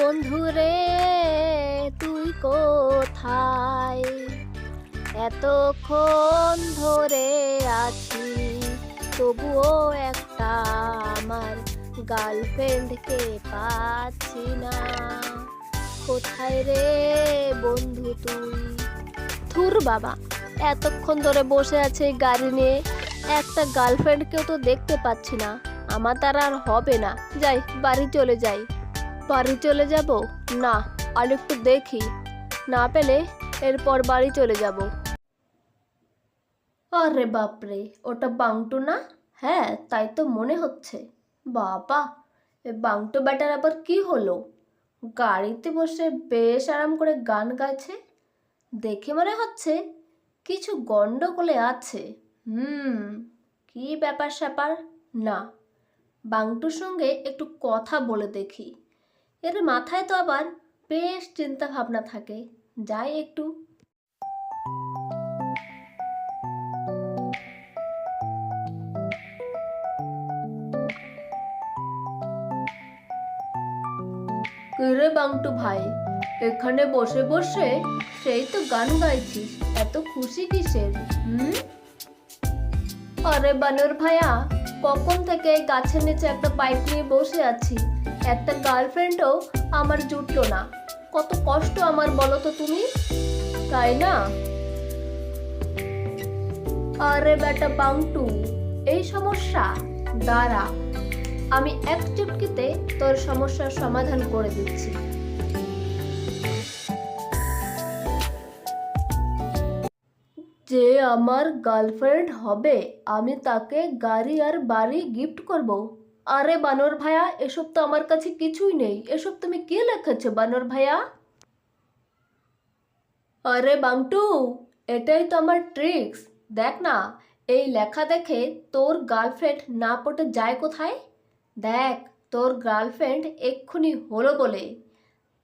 বন্ধুরে, তুই কোথায়? এতক্ষণ ধরে আছি, তবুও একটা আমার গার্লফ্রেন্ডকে পাচ্ছি না। কোথায় রে বন্ধু তুই? থুর বাবা, এতক্ষণ ধরে বসে আছে গাড়ি নিয়ে, একটা গার্লফ্রেন্ডকেও তো দেখতে পাচ্ছি না। আমার দ্বারা আর হবে না। যাই, বাড়ি চলে যাই। বাড়ি চলে যাব? না, আর একটু দেখি। না পেলে এরপর বাড়ি চলে যাব। আরে বাপরে, ওটা বাংটু না? হ্যাঁ তাই তো মনে হচ্ছে। বাবা, এ বাংটু ব্যাটার আবার কি হলো? গাড়িতে বসে বেশ আরাম করে গান গাইছে। দেখে মনে হচ্ছে কিছু গন্ডগোলে আছে। হুম, কি ব্যাপার স্যাপার? না, বাংটুর সঙ্গে একটু কথা বলে দেখি। এর মাথায় তো আবার বেশ চিন্তা ভাবনা থাকে। যাই একটু। রে বাংটু ভাই, এখানে বসে বসে সেই তো গান গাইছিস এত খুশি কিসের, হুম? আরে বানর ভাইয়া, কখন থেকে গাছের নিচে একটা বাইক নিয়ে বসে আছি? একটা গার্লফ্রেন্ডও আমার জুটলো না। কত কষ্ট আমার, বলো তো তুমি? তাই না? আরে বেটা বাংটু, এই সমস্যা? দাঁড়া, আমি এক চুটকিতে তোর সমস্যার সমাধান করে দিচ্ছি। যে আমার গার্লফ্রেন্ড হবে, আমি তাকে গাড়ি আর বাড়ি গিফট করব। আরে বানর ভাইয়া এসব তো আমার কাছে কিছুই নেই। এসব তুমি কে লেখেছো বানর ভাইয়া আরে বাংটু, এটাই তো আমার ট্রিক্স দেখ না, এই লেখা দেখে তোর গার্লফ্রেন্ড না পটে যায় কোথায়? দেখ, তোর গার্লফ্রেন্ড এক্ষুনি হলো বলে।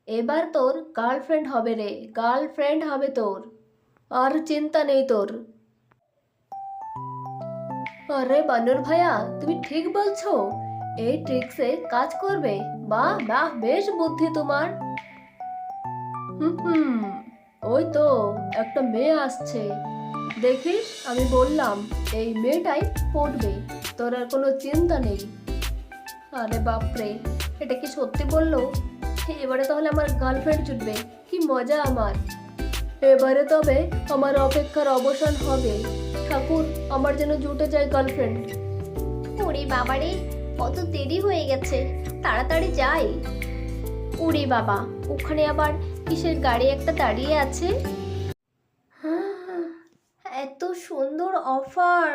এবার তোর গার্লফ্রেন্ড হবে রে গার্লফ্রেন্ড হবে তোর। আর চিন্তা নেই তোর। আরে বানর ভাইয়া তুমি ঠিক বলছো। এই ট্রিক্সে কাজ করবে? বাহ বাহ, বেশ বুদ্ধি তোমার। হুম ওই তো, একটা মেয়ে আসছে। দেখিস, আমি বললাম, এই মেয়েটাই পড়বে, তোর আর কোনো চিন্তা নেই। আরে বাপরে, এটা কি সত্যি বলল? এবারে তাহলে আমার গার্লফ্রেন্ড জুটবে, কি মজা আমার। এবারে তবে আমার অপেক্ষার অবসান হবে। ঠাকুর, আমার যেন জুটে যায় গার্লফ্রেন্ড ওরে বাবারে কত দেরি হয়ে গেছে, তাড়াতাড়ি যাই। ওরে বাবা, ওখানে আবার কিসের গাড়ি একটা দাঁড়িয়ে আছে? এত সুন্দর অফার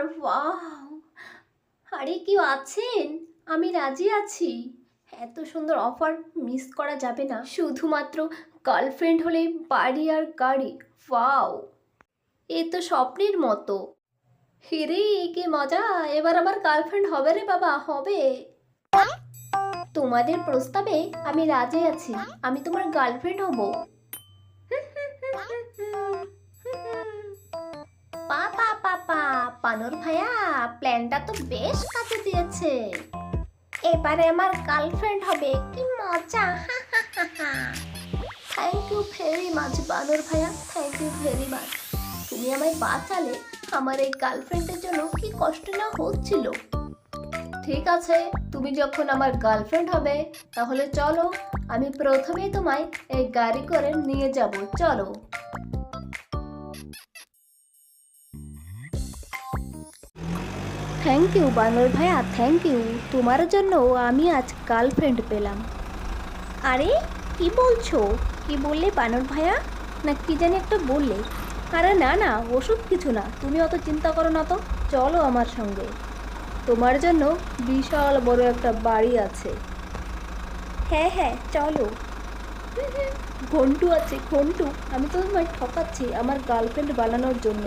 আরে কেউ আছেন? আমি রাজি আছি। এত সুন্দর অফার মিস করা যাবে না। শুধুমাত্র গার্লফ্রেন্ড হলে বাড়ি আর গাড়ি ওয়াও এ তো স্বপ্নের মতো। হিরে কি মজা, এবার আমার গার্লফ্রেন্ড হবে রে বাবা, হবে। তোমাদের প্রস্তাবে আমি রাজি আছি, আমি তোমার গার্লফ্রেন্ড হব। পাপা পাপা পানর ভাইয়া প্ল্যানটা তো বেশ কাজে দিয়েছে। এবারে আমার গার্লফ্রেন্ড হবে, কি মজা থ্যাংক ইউ ভেরি মাচ বানর ভাইয়া থ্যাংক ইউ ভেরি মাচ তুমি আমায় বাঁচালে আমার এই গার্লফ্রেন্ডের জন্য কি কষ্ট না হচ্ছিল? ঠিক আছে, তুমি যখন আমার গার্লফ্রেন্ড হবে, তাহলে চলো, আমি প্রথমেই তোমায় এই গাড়ি করে নিয়ে যাব, চলো। থ্যাংক ইউ বানর ভাইয়া থ্যাংক ইউ তোমার জন্য আমি আজ গার্লফ্রেন্ড পেলাম। আরে, কি বলছো? কি বললে বানর ভাইয়া? না, কি জানি একটা বললে। আরে না না, ওষুধ কিছু না। তুমি অত চিন্তা করো না তো। চলো আমার সঙ্গে। তোমার জন্য বিশাল বড় একটা বাড়ি আছে। হ্যাঁ হ্যাঁ চলো। ঘন্টু আছে, ঘন্টু। আমি তো তোমায় ঠকাচ্ছি আমার গার্লফ্রেন্ড বানানোর জন্য।